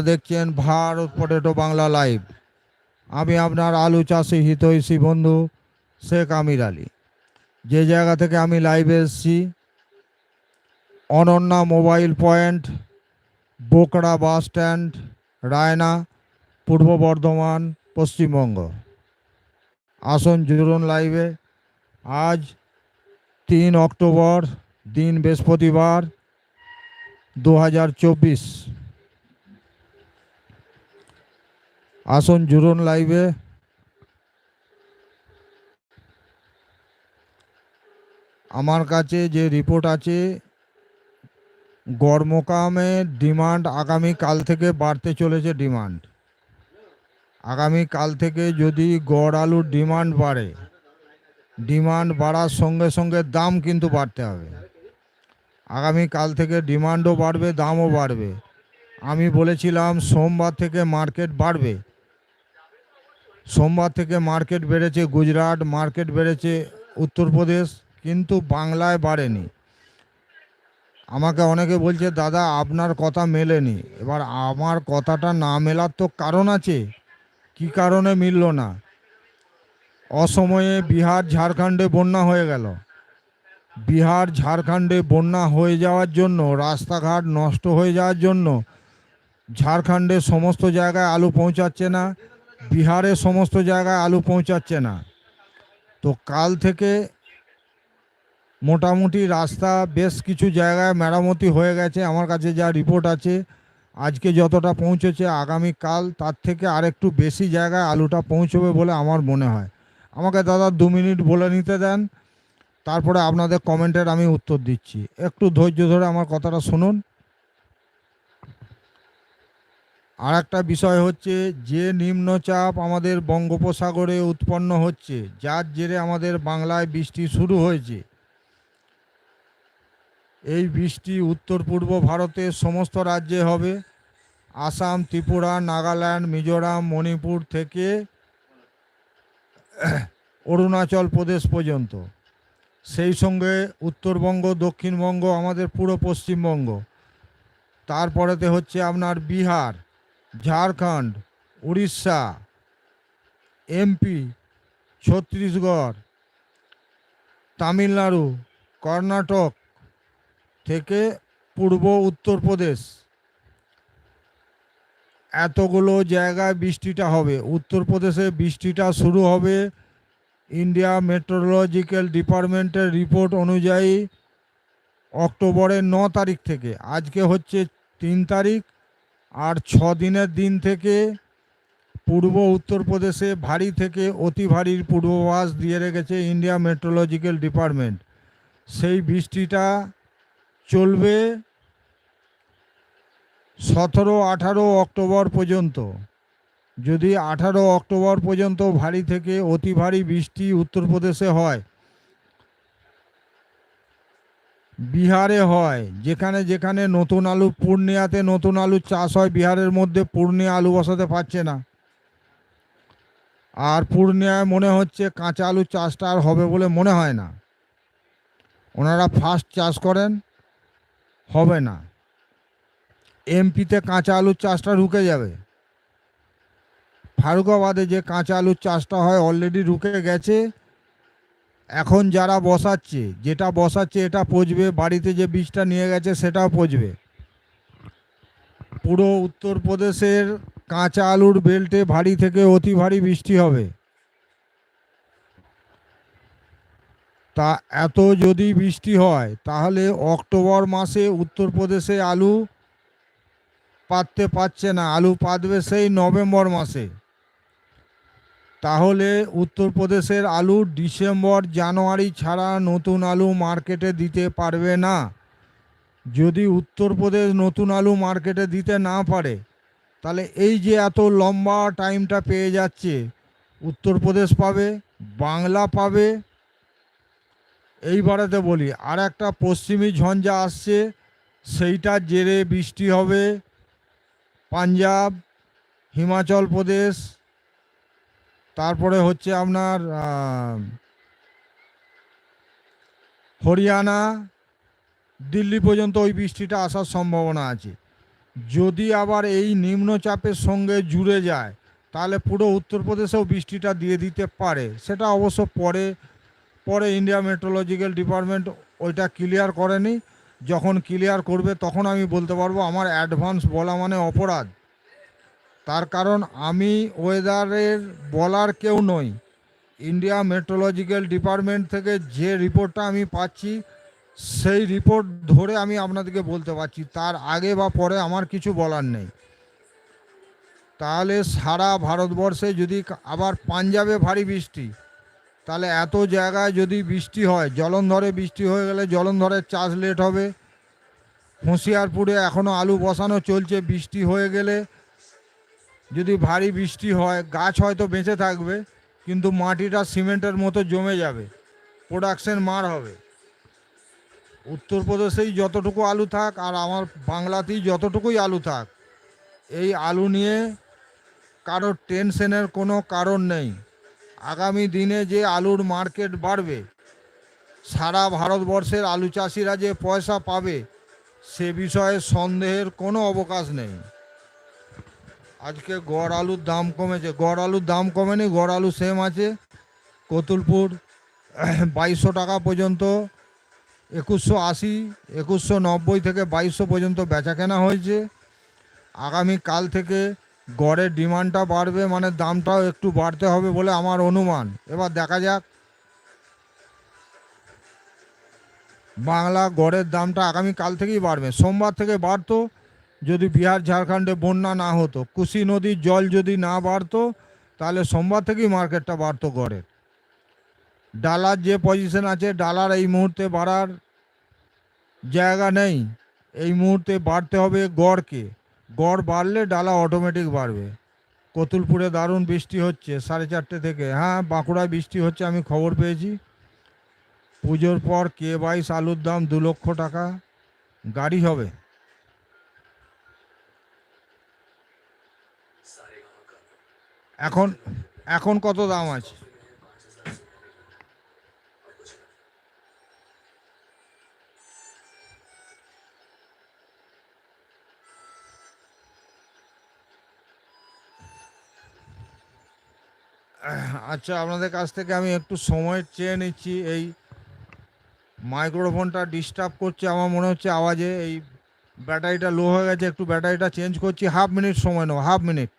দেখছেন Bharat potato Bangla live. আমি আপনার আলু চাষি হিতৈষী বন্ধু শেখ আমির আলী। যে জায়গা থেকে আমি লাইভে এসেছি, Ananya mobile point, Bokra bus stand, Raina, Purba Bardhaman, Paschimbanga. আসন জুড়ুন লাইভে। আজ তিন অক্টোবর, দিন বৃহস্পতিবার, দু হাজার চব্বিশ। আসুন, জুড়ুন লাইভে আমার কাছে যে রিপোর্ট আছে, গড়মোকামে ডিমান্ড আগামী কাল থেকে বাড়তে চলেছে ডিমান্ড আগামী কাল থেকে যদি গড় আলুর ডিমান্ড বাড়ে ডিমান্ড বাড়ার সঙ্গে সঙ্গে দাম কিন্তু বাড়তে হবে। আগামী কাল থেকে ডিমান্ডও বাড়বে, দামও বাড়বে। আমি বলেছিলাম, সোমবার থেকে মার্কেট বাড়বে। সোমবার থেকে মার্কেট বেড়েছে গুজরাট, মার্কেট বেড়েছে উত্তরপ্রদেশ, কিন্তু বাংলায় বাড়েনি। আমাকে অনেকে বলছে, দাদা, আপনার কথা মেলেনি। এবার আমার কথাটা না মেলার তো কারণ আছে, কি কারণে মিলল না? অসময়ে বিহার, ঝাড়খণ্ডে বন্যা হয়ে গেল। বিহার, ঝাড়খণ্ডে বন্যা হয়ে যাওয়ার জন্য, রাস্তাঘাট নষ্ট হয়ে যাওয়ার জন্য, ঝাড়খণ্ডের সমস্ত জায়গায় আলু পৌঁছাচ্ছে না। বিহারের সমস্ত জায়গায় আলু পৌঁছাচ্ছে না। তো কাল থেকে মোটামুটি রাস্তা বেশ কিছু জায়গায় মেরামতি হয়ে গেছে। আমার কাছে যা রিপোর্ট আছে, আজকে যতটা পৌঁছেছে আগামী কাল, তার থেকে আরেকটু বেশি জায়গায় আলুটা পৌঁছবে বলে আমার মনে হয়। আমাকে দাদা দু মিনিট বলে নিতে দেন, তারপরে আপনাদের কমেন্টের আমি উত্তর দিচ্ছি। একটু ধৈর্য ধরে আমার কথাটা শুনুন। আর একটা বিষয় হচ্ছে, যে নিম্নচাপ আমাদের বঙ্গোপসাগরে উৎপন্ন হচ্ছে, যার জেরে আমাদের বাংলায় বৃষ্টি শুরু হয়েছে। এই বৃষ্টি উত্তর পূর্ব ভারতের সমস্ত রাজ্যে হবে। আসাম, ত্রিপুরা, নাগাল্যান্ড, মিজোরাম, মণিপুর থেকে অরুণাচল প্রদেশ পর্যন্ত। সেই সঙ্গে উত্তরবঙ্গ, দক্ষিণবঙ্গ, আমাদের পুরো পশ্চিমবঙ্গ। তারপরেতে হচ্ছে আপনার বিহার। ঝাড়খণ্ড, উড়িষ্যা, এমপি, ছত্তিশগড়, তামিলনাড়ু, কর্ণাটক থেকে পূর্ব উত্তরপ্রদেশ। এতগুলো জায়গায় বৃষ্টিটা হবে। উত্তরপ্রদেশে বৃষ্টিটা শুরু হবে ইন্ডিয়া মেট্রোলজিক্যাল ডিপার্টমেন্টের রিপোর্ট অনুযায়ী অক্টোবরের ন তারিখ থেকে। আজকে হচ্ছে তিন তারিখ আর ছ দিনের দিন থেকে পূর্ব উত্তরপ্রদেশে ভারী থেকে অতি ভারীর পূর্বাভাস দিয়ে রেখেছে ইন্ডিয়া মেট্রোলজিক্যাল ডিপার্টমেন্ট। সেই বৃষ্টিটা চলবে সতেরো, আঠারো অক্টোবর পর্যন্ত। যদি আঠারো অক্টোবর পর্যন্ত ভারী থেকে অতি ভারী বৃষ্টি উত্তরপ্রদেশে হয় বিহারে হয়। যেখানে যেখানে নতুন আলু পূর্ণিয়াতে নতুন আলু চাষ হয়, বিহারের মধ্যে পূর্ণিয়া আলু বসাতে পারছে না। আর পূর্ণিয়ায় মনে হচ্ছে কাঁচা আলু চাষটা আর হবে বলে মনে হয় না। ওনারা ফার্স্ট চাষ করেন, হবে না। এমপিতে কাঁচা আলুর চাষটা রুকে যাবে। ফারুকাবাদে যে কাঁচা আলুর চাষটা হয়, অলরেডি রুকে গেছে। এখন যারা বসাচ্ছে, যেটা বসাচ্ছে এটা পচবে, বাড়িতে যে বীজটা নিয়ে গেছে সেটাও পচবে। পুরো উত্তরপ্রদেশের কাঁচা আলুর বেল্টে ভারী থেকে অতি ভারী বৃষ্টি হবে। তা এত যদি বৃষ্টি হয়, তাহলে অক্টোবর মাসে উত্তরপ্রদেশে আলু পাততে পারছে না। আলু পাতবে সেই নভেম্বর মাসে। তাহলে উত্তরপ্রদেশের আলু ডিসেম্বর, জানুয়ারি ছাড়া নতুন আলু মার্কেটে দিতে পারবে না। যদি উত্তরপ্রদেশ নতুন আলু মার্কেটে দিতে না পারে, তাহলে এই যে এত লম্বা টাইমটা পেয়ে যাচ্ছে, উত্তরপ্রদেশ পাবে, বাংলা পাবে। এইবারেতে বলি, আর একটা পশ্চিমী ঝঞ্ঝা আসছে সেইটার জেরে বৃষ্টি হবে। পাঞ্জাব, হিমাচল প্রদেশ তারপরে হচ্ছে আপনার হরিয়ানা, দিল্লি পর্যন্ত ওই বৃষ্টিটা আসার সম্ভাবনা আছে। যদি আবার এই নিম্নচাপের সঙ্গে জুড়ে যায়, তাহলে পুরো উত্তরপ্রদেশেও বৃষ্টিটা দিয়ে দিতে পারে। সেটা অবশ্য পরে পরে ইন্ডিয়া মেট্রোলজিক্যাল ডিপার্টমেন্ট ওইটা ক্লিয়ার করেনি। যখন ক্লিয়ার করবে, তখন আমি বলতে পারব আমার অ্যাডভান্স বলা মানে অপরাধ। তার কারণ আমি ওয়েদারের বলার কেউ নই। ইন্ডিয়া মেট্রোলজিক্যাল ডিপার্টমেন্ট থেকে যে রিপোর্টটা আমি পাচ্ছি, সেই রিপোর্ট ধরে আমি আপনাদেরকে বলতে পারছি, তার আগে বা পরে আমার কিছু বলার নেই। তাহলে সারা ভারতবর্ষে যদি আবার পাঞ্জাবে ভারী বৃষ্টি, তাহলে এত জায়গায় যদি বৃষ্টি হয়, জলন্ধরে বৃষ্টি হয়ে গেলে জলন্ধরের চাষ লেট হবে। হুঁশিয়ারপুরে এখনও আলু বসানো চলছে, বৃষ্টি হয়ে গেলে যদি ভারী বৃষ্টি হয়, গাছ হয়তো বেঁচে থাকবে, কিন্তু মাটিটা সিমেন্টের মতো জমে যাবে প্রোডাকশন মার হবে। উত্তরপ্রদেশেই যতটুকু আলু থাক, আর আমার বাংলাতেই যতটুকুই আলু থাক, এই আলু নিয়ে কারোর টেনশনের কোনো কারণ নেই। আগামী দিনে যে আলুর মার্কেট বাড়বে, সারা ভারতবর্ষের আলু চাষিরা যে পয়সা পাবে, সে বিষয়ে সন্দেহের কোনো অবকাশ নেই। আজকে গড় আলুর দাম কমেছে, গড় আলুর দাম কমেনি, গড় আলু সেম আছে। কতুলপুর, বাইশশো টাকা পর্যন্ত, একুশশো আশি, একুশশো নব্বই থেকে বাইশশো পর্যন্ত বেচা কেনা হয়েছে। আগামী কাল থেকে গড়ের ডিমান্ডটা বাড়বে মানে দামটাও একটু বাড়তে হবে বলে আমার অনুমান। এবার দেখা যাক। বাংলা গড়ের দামটা আগামী কাল থেকেই বাড়বে। সোমবার থেকে বাড়তো যদি বিহার ঝাড়খণ্ডে বন্যা না হতো, কুশি নদীর জল যদি না বাড়তো, তাহলে সোমবার থেকেই মার্কেটটা বাড়তো গড়ের ডালার যে পজিশন আছে, ডালার এই মুহূর্তে বাড়ার জায়গা নেই। এই মুহূর্তে বাড়তে হবে গড়কে। গড় বাড়লে ডালা অটোমেটিক বাড়বে। কতুলপুরে দারুণ বৃষ্টি হচ্ছে, সাড়ে চারটে থেকে। হ্যাঁ বাঁকুড়ায় বৃষ্টি হচ্ছে, আমি খবর পেয়েছি। পুজোর পর কে বাইশ আলুর দাম দু লক্ষ টাকা। গাড়ি হবে। এখন এখন কত দাম আছে? আচ্ছা আপনাদের কাছ থেকে আমি একটু সময় চেয়ে নিচ্ছি। এই মাইক্রোফোনটা ডিস্টার্ব করছে, আমার মনে হচ্ছে আওয়াজে এই ব্যাটারিটা লো হয়ে গেছে, একটু ব্যাটারিটা চেঞ্জ করছি। হাফ মিনিট সময় নেব হাফ মিনিট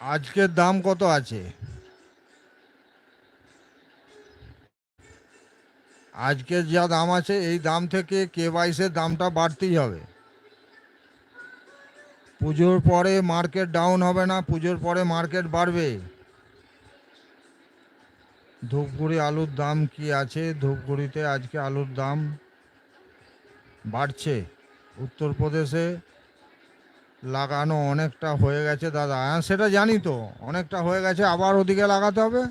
আজকের দাম কত আছে? আজকের যা দাম আছে, এই দাম থেকে কে বাইশের দামটা বাড়তেই হবে। পুজোর পরে মার্কেট ডাউন হবে না, পুজোর পরে মার্কেট বাড়বে। ধূপগুড়ি আলুর দাম কি আছে? ধূপগুড়িতে আজকে আলুর দাম বাড়ছে। উত্তরপ্রদেশে লাগানো অনেকটা হয়ে গেছে, দাদা। হ্যাঁ সেটা জানি তো। অনেকটা হয়ে গেছে, আবার ওদিকে লাগাতে হবে।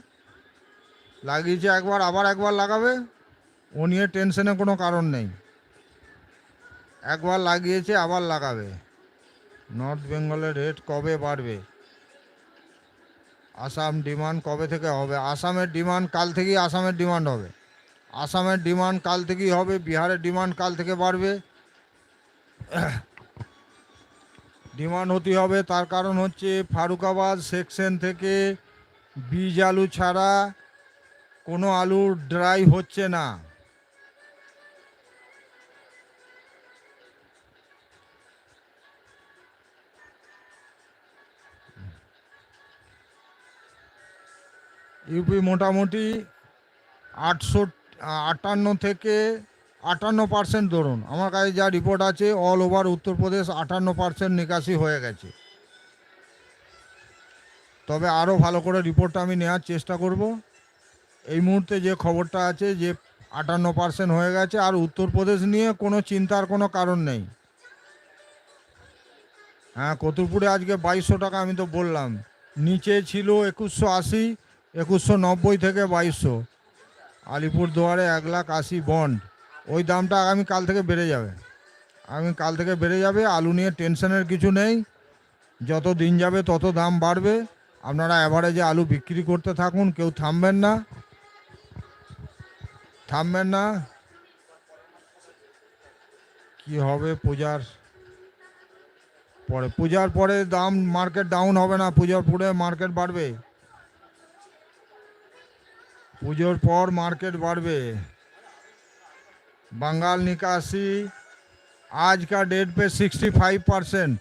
লাগিয়েছে একবার, আবার একবার লাগাবে। ও নিয়ে টেনশনে কোনো কারণ নেই। একবার লাগিয়েছে, আবার লাগাবে। নর্থ বেঙ্গলের রেট কবে বাড়বে? আসাম ডিমান্ড কবে থেকে হবে? আসামের ডিমান্ড কাল থেকেই আসামের ডিমান্ড হবে। আসামের ডিমান্ড কাল থেকেই হবে, বিহারের ডিমান্ড কাল থেকে বাড়বে। ডিমান্ড হতে হবে। তার কারণ হচ্ছে ফারুকাবাদ সেকশন থেকে বীজ আলু ছাড়া কোনো আলু ড্রাই হচ্ছে না। ইউপি মোটামুটি আটশো আটান্ন থেকে আটান্ন পার্সেন্ট ধরুন। আমার কাছে যা রিপোর্ট আছে অল ওভার উত্তরপ্রদেশ আটান্ন পার্সেন্ট নিকাশি হয়ে গেছে। তবে আরও ভালো করে রিপোর্টটা আমি নেওয়ার চেষ্টা করব। এই মুহূর্তে যে খবরটা আছে যে আটান্ন পার্সেন্ট হয়ে গেছে, আর উত্তরপ্রদেশ নিয়ে কোনো চিন্তার কোনো কারণ নেই। হ্যাঁ কতুরপুরে আজকে বাইশশো টাকা আমি তো বললাম। নিচে ছিল একুশশো আশি, একুশশো নব্বই থেকে বাইশশো। আলিপুরদুয়ারে এক লাখ আশি বন্ড। ওই দামটা আগামী কাল থেকে বেড়ে যাবে। আগামী কাল থেকে বেড়ে যাবে, আলু নিয়ে টেনশনের কিছু নেই। যত দিন যাবে তত দাম বাড়বে। আপনারা অ্যাভারেজে আলু বিক্রি করতে থাকুন, কেউ থামবেন না। থামবেন না। কি হবে পূজার পরে? পূজার পরে দাম মার্কেট ডাউন হবে না, পূজার পরে মার্কেট বাড়বে। পুজোর পর মার্কেট বাড়বে। बंगाल निकासी आज का डेट पे 65 परसेंट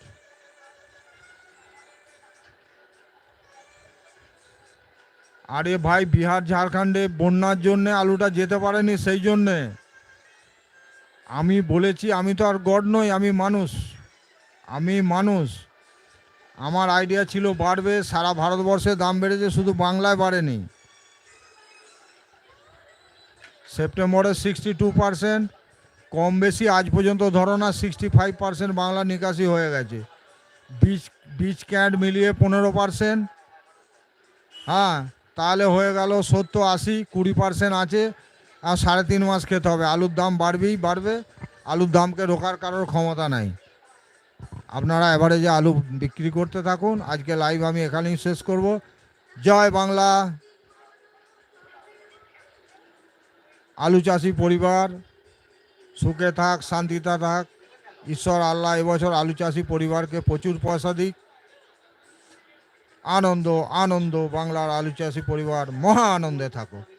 আরে ভাই বিহার ঝাড়খণ্ডে বন্যার জন্যে আলুটা যেতে পারেনি সেই জন্যে আমি বলেছি আমি তো আর গড নই আমি মানুষ আমি মানুষ আমার আইডিয়া ছিল বাড়বে সারা ভারতবর্ষে দাম বেড়েছে শুধু বাংলায় বাড়েনি সেপ্টেম্বরে সিক্সটি টু পার্সেন্ট কম বেশি আজ পর্যন্ত ধরো না সিক্সটি ফাইভ পার্সেন্ট বাংলা নিকাশি হয়ে গেছে। বীজ বীজ ক্যান্ট মিলিয়ে পনেরো পার্সেন্ট হ্যাঁ তাহলে হয়ে গেল সত্তর আশি, কুড়ি পার্সেন্ট আছে। আর সাড়ে তিন মাস খেতে হবে। আলুর দাম বাড়বেই, বাড়বে। আলুর দামকে রোকার কারোর ক্ষমতা নাই। আপনারা এভারেজে আলু বিক্রি করতে থাকুন। আজকে লাইভ আমি এখানেই শেষ করব। জয় বাংলা। আলু চাষি পরিবার, সুখে থাক, শান্তিতে থাক। ঈশ্বর, আল্লাহ এবছর আলু চাষি পরিবারকে প্রচুর পয়সা দিক। আনন্দ আনন্দ, বাংলার আলু চাষি পরিবার মহা আনন্দে থাকুক।